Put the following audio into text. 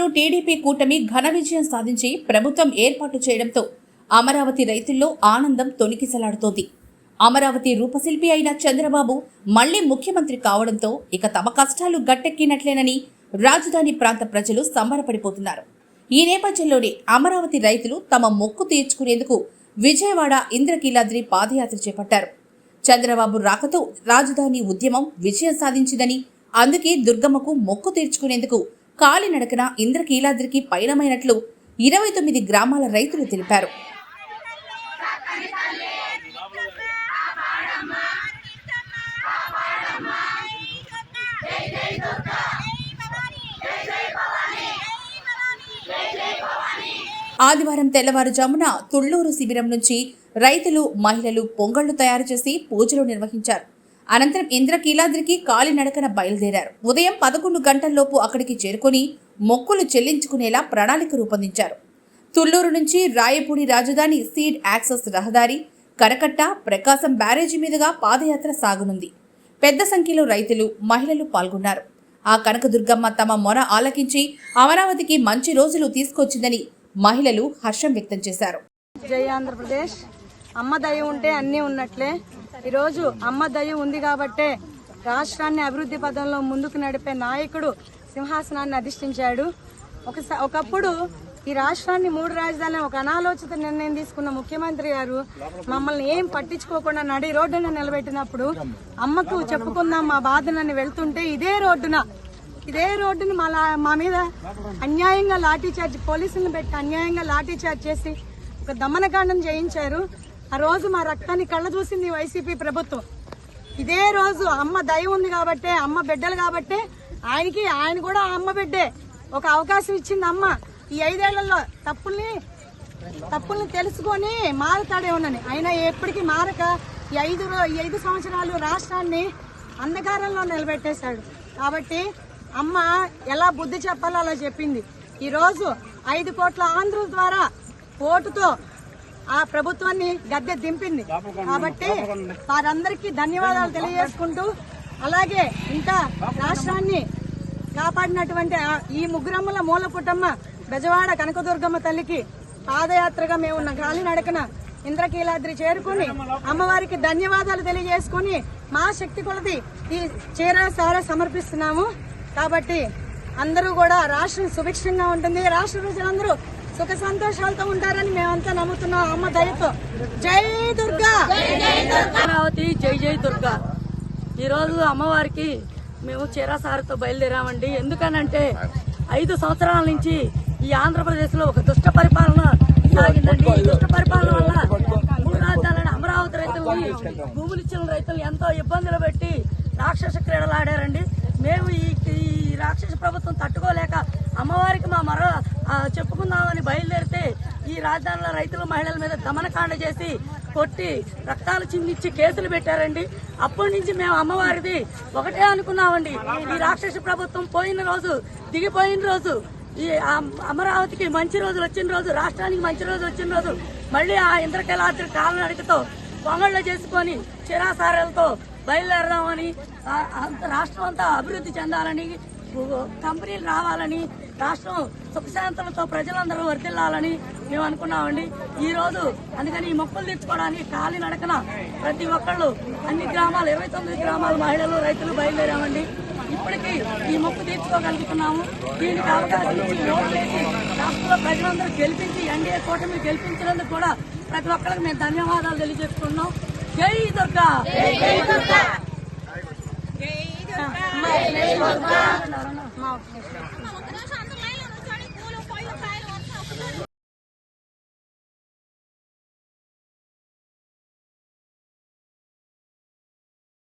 లో టీడీపీ కూటమి ఘన విజయం సాధించి ప్రభుత్వం ఏర్పాటు చేయడంతో అమరావతి రైతుల్లో ఆనందం తొణికిసలాడుతోంది. అమరావతి రూపశిల్పి అయిన చంద్రబాబు మళ్ళీ ముఖ్యమంత్రి కావడంతో ఇక తమ కష్టాలు గట్టెక్కినట్లేనని రాజధాని ప్రాంత ప్రజలు సంబరపడిపోతున్నారు. ఈ నేపథ్యంలోనే అమరావతి రైతులు తమ మొక్కు తీర్చుకునేందుకు విజయవాడ ఇంద్రకీలాద్రి పాదయాత్ర చేపట్టారు. చంద్రబాబు రాకతో రాజధాని ఉద్యమం విజయం సాధించిందని అందుకే దుర్గమ్మకు మొక్కు తీర్చుకునేందుకు కాలినడకన ఇంద్రకీలాద్రికి పయనమైనట్లు ఇరవై తొమ్మిది గ్రామాల రైతులు తెలిపారు. ఆదివారం తెల్లవారుజామున తుళ్ళూరు శిబిరం నుంచి రైతులు మహిళలు పొంగళ్ళు తయారు చేసి పూజలు నిర్వహించారు. అనంతరం ఇంద్రకీలాద్రికి కాలినడకన బయలుదేరారు. ఉదయం పదకొండు గంటల్లోపు అక్కడికి చేరుకొని మొక్కులు చెల్లించుకునేలా ప్రణాళిక రూపొందించారు. తుళ్ళూరు నుంచి రాయపూడి రాజధాని సీడ్ యాక్సెస్ రహదారి కరకట్ట ప్రకాశం బ్యారేజీ మీదుగా పాదయాత్ర సాగనుంది. పెద్ద సంఖ్యలో రైతులు మహిళలు పాల్గొన్నారు. ఆ కనకదుర్గమ్మ తమ మొర ఆలకించి అమరావతికి మంచి రోజులు తీసుకొచ్చిందని మహిళలు హర్షం వ్యక్తం చేశారు. జై ఆంధ్రప్రదేశ్. అమ్మ దయ ఉంటే అన్నీ ఉన్నట్లే. ఈరోజు అమ్మ దయ ఉంది కాబట్టే రాష్ట్రాన్ని అభివృద్ధి పదంలో ముందుకు నడిపే నాయకుడు సింహాసనాన్ని అధిష్ఠించాడు. ఒకసారి ఒకప్పుడు ఈ రాష్ట్రాన్ని మూడు రాజధాని ఒక అనాలోచిత నిర్ణయం తీసుకున్న ముఖ్యమంత్రి గారు మమ్మల్ని ఏం పట్టించుకోకుండా నడి రోడ్డున నిలబెట్టినప్పుడు అమ్మకు చెప్పుకుందాం మా బాధనని వెళ్తుంటే ఇదే రోడ్డున ఇదే రోడ్డుని మా మా మీద అన్యాయంగా లాఠీ చార్జ్ పోలీసులను పెట్టి అన్యాయంగా లాఠీ చార్జ్ చేసి ఒక దమనకాండం చేయించారు. ఆ రోజు మా రక్తాన్ని కళ్ళ చూసింది వైసీపీ ప్రభుత్వం. ఇదే రోజు అమ్మ దయ ఉంది కాబట్టే అమ్మ బిడ్డలు కాబట్టే ఆయనకి ఆయన కూడా అమ్మ బిడ్డే. ఒక అవకాశం ఇచ్చింది అమ్మ. ఈ ఐదేళ్ళలో తప్పుల్ని తప్పుల్ని తెలుసుకొని మారుతాడేమోనని అయినా ఎప్పటికీ మారక ఈ ఐదు ఈ ఐదు సంవత్సరాలు రాష్ట్రాన్ని అంధకారంలో నిలబెట్టేశాడు. కాబట్టి అమ్మ ఎలా బుద్ధి చెప్పాలో అలా చెప్పింది. ఈరోజు ఐదు కోట్ల ఆంధ్రుల ద్వారా ఓటుతో ఆ ప్రభుత్వాన్ని గద్దె దింపింది. కాబట్టి వారందరికీ ధన్యవాదాలు తెలియజేసుకుంటూ అలాగే ఇంకా రాష్ట్రాన్ని కాపాడినటువంటి ఈ ముగ్గురమ్మల మూల పుట్టమ్మ బెజవాడ కనకదుర్గమ్మ తల్లికి పాదయాత్రగా మేము ఉన్న గాలి నడకన ఇంద్రకీలాద్రి చేరుకుని అమ్మవారికి ధన్యవాదాలు తెలియజేసుకుని మా శక్తి కొలది ఈ చీర సార సమర్పిస్తున్నాము. కాబట్టి అందరూ కూడా రాష్ట్రం సుభిక్షంగా ఉంటుంది. రాష్ట్ర ప్రజలందరూ సుఖ సంతోషాలతో ఉంటారని మేమంతా నమ్ముతున్నాం. అమ్మ దయతో. జై దుర్గా. అమరావతి జై జై దుర్గా. ఈరోజు అమ్మవారికి మేము చీరాసారితో బయలుదేరామండి. ఎందుకనంటే ఐదు సంవత్సరాల నుంచి ఈ ఆంధ్రప్రదేశ్లో ఒక దుష్ట పరిపాలన సాగిందండి. ఈ దుష్ట పరిపాలన వల్ల మూడు రాజధానులను అమరావతి రైతుల్ని భూములు ఇచ్చిన రైతులు ఎంతో ఇబ్బందులు పెట్టి రాక్షస క్రీడలు ఆడారండి మేము ఈ ఈ రాక్షస ప్రభుత్వం తట్టుకోలేక అమ్మవారికి మా మర చెప్పుకుందామని బయలుదేరితే ఈ రాజధానిలో రైతులు మహిళల మీద దమనకాండ చేసి కొట్టి రక్తాలు చిందించి కేసులు పెట్టారండి. అప్పటి నుంచి మేము అమ్మవారిది ఒకటే అనుకున్నామండి. ఈ రాక్షస ప్రభుత్వం పోయిన రోజు దిగిపోయిన రోజు ఈ అమరావతికి మంచి రోజులు వచ్చిన రోజు రాష్ట్రానికి మంచి రోజు వచ్చిన రోజు మళ్ళీ ఆ ఇంద్రకలాద్రి కాలనడికతో పొంగళ్ళు చేసుకొని చిరాసారాలతో బయలుదేరదామని అంత రాష్ట్రం అంతా అభివృద్ధి చెందాలని కంపెనీలు రావాలని రాష్ట్రం సుఖశాంతులతో ప్రజలందరూ వర్ధిల్లాలని మేము అనుకున్నామండి. ఈ రోజు అందుకని ఈ మొక్కలు తెచ్చుకోవడానికి కాలి నడకన ప్రతి ఒక్కళ్ళు అన్ని గ్రామాలు ఇరవై తొమ్మిది గ్రామాల మహిళలు రైతులు బయలుదేరామండి. ఇప్పటికీ ఈ మొక్కు తీర్చుకోగలుగుతున్నాము. దీనికి అవకాశం ఇచ్చి ఓట్లేసి రాష్ట్రంలో ప్రజలందరూ గెలిపించి ఎన్డీఏ కూటమి గెలిపించినందుకు కూడా ప్రతి ఒక్కరికి మేము ధన్యవాదాలు తెలియజేస్తున్నాం జై దుర్గా! జై దుర్గా!